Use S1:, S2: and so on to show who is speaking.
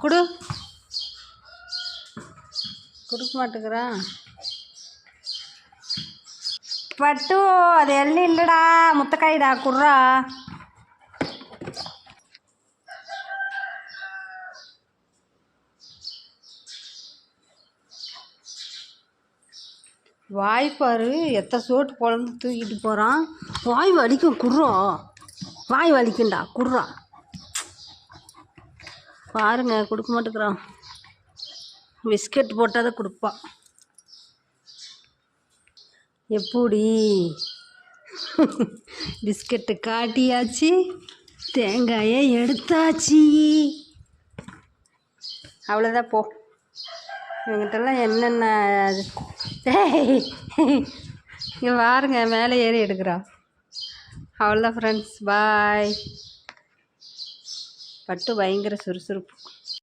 S1: கொடு. கொடுக்க மாட்டேங்கிறான் பட்டு அது எல்லாம் இல்லைடா. முத்தக்காய்டா குடுறா. வாய் பாரு எத்த சோட்டு பொழந்து தூக்கிட்டு போகிறான் வாய் வலிக்கும் குடுறோம் வாய் வலிக்கும்டா குடுறான் பாருங்க கொடுக்க மாட்டேங்கிறான் பிஸ்கட் போட்டால் தான் கொடுப்பான் எப்படி? பிஸ்கட்டு காட்டியாச்சு தேங்காயை எடுத்தாச்சு. அவ்வளோதான் போ. இவங்கிட்டலாம் என்னென்ன இங்கே பாருங்க மேலே ஏறி எடுக்கிறான் அவ்வளோதான் ஃப்ரெண்ட்ஸ் பாய் பட்டு பயங்கர சுறுசுறுப்பு.